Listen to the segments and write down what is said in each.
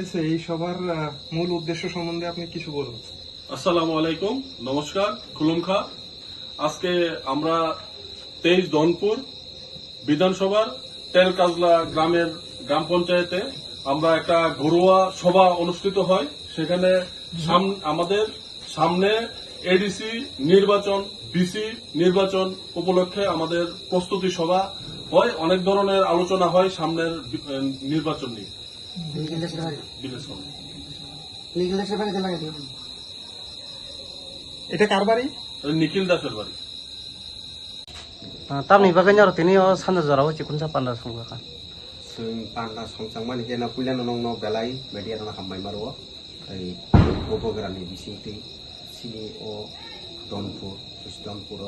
হচ্ছে এই সবার মূল উদ্দেশ্য সম্বন্ধে আপনি কিছু বলুন। আসসালামু আলাইকুম, নমস্কার, খুলুমখা। আজকে আমরা তেইশ দনপুর বিধানসভার তেলকাজলা গ্রামের গ্রাম পঞ্চায়েতে আমরা একটা ঘরোয়া সভা অনুষ্ঠিত হয়। সেখানে আমাদের সামনে এডিসি নির্বাচন বিসি নির্বাচন উপলক্ষে আমাদের প্রস্তুতি সভা হয়। অনেক ধরনের আলোচনা হয় সামনের নির্বাচন নিয়ে। নিখিল দাসের বাড়ি বিবেচনা। নিখিল দাসের বাড়িতে লাগাই দিও এটা কার বাড়ি নিখিল দাসের বাড়ি tamni baganya ro tini o sanda jara ho chikun sa panda sungga kan जों पान्दा संसांमान जेना पुइलानो नंग न बेलाय मेडिया ना खामबाय मारो ओइ बबग्रानि बिसिंति सिनि ओ दनपुर दनपुर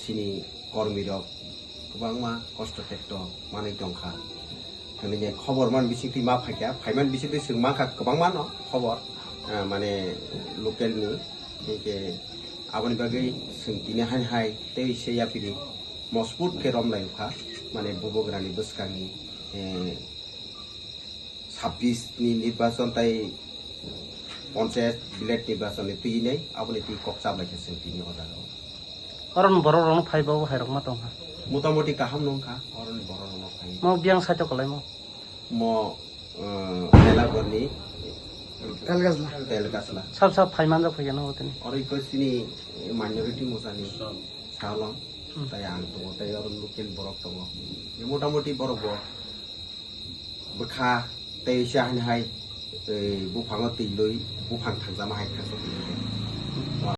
सिनि कर्मिरक गोबां मा कष्ट टेक्ट मानै दंखा जोंनि खबर मान बिसिंति मा फायखा फायमान बिसिंति जों मा खा गोबां मान खबर ओ, माने लकेलनि के आबनि बागै जों दिनै हाय हाय ते इसे यापिरि मजबुत के रमलायखा माने बबग्रानि बोसकांनि ছাব্বিশনি নির্বাচন তাই পঞ্চায়েত বিলেট নির্বাচনে তুই নেই আপনি তুই কক চাবলাইছেন তিনি অজাগাও অরণ বড় রং ফাইবাও হাইরক মা তংহা মোটামুটি কাহাম নংখা অরণ বড় রং ফাই ম বিয়াং সাইতো কলাই ম ম মেলাগনি তেলগাছলা তেলগাছলা সব সব ফাইমান যা ফাইগান হতেনি অর ইকসিনি মাইনরিটি মোসানি সালম তাই আং তো তাই অরণ লোকেল বরক তং মোটামুটি বড় বড় বখা তাই সাহান হাই এই বুফাঙ তিলই বুফাং থাকজামা হাই থাকজামা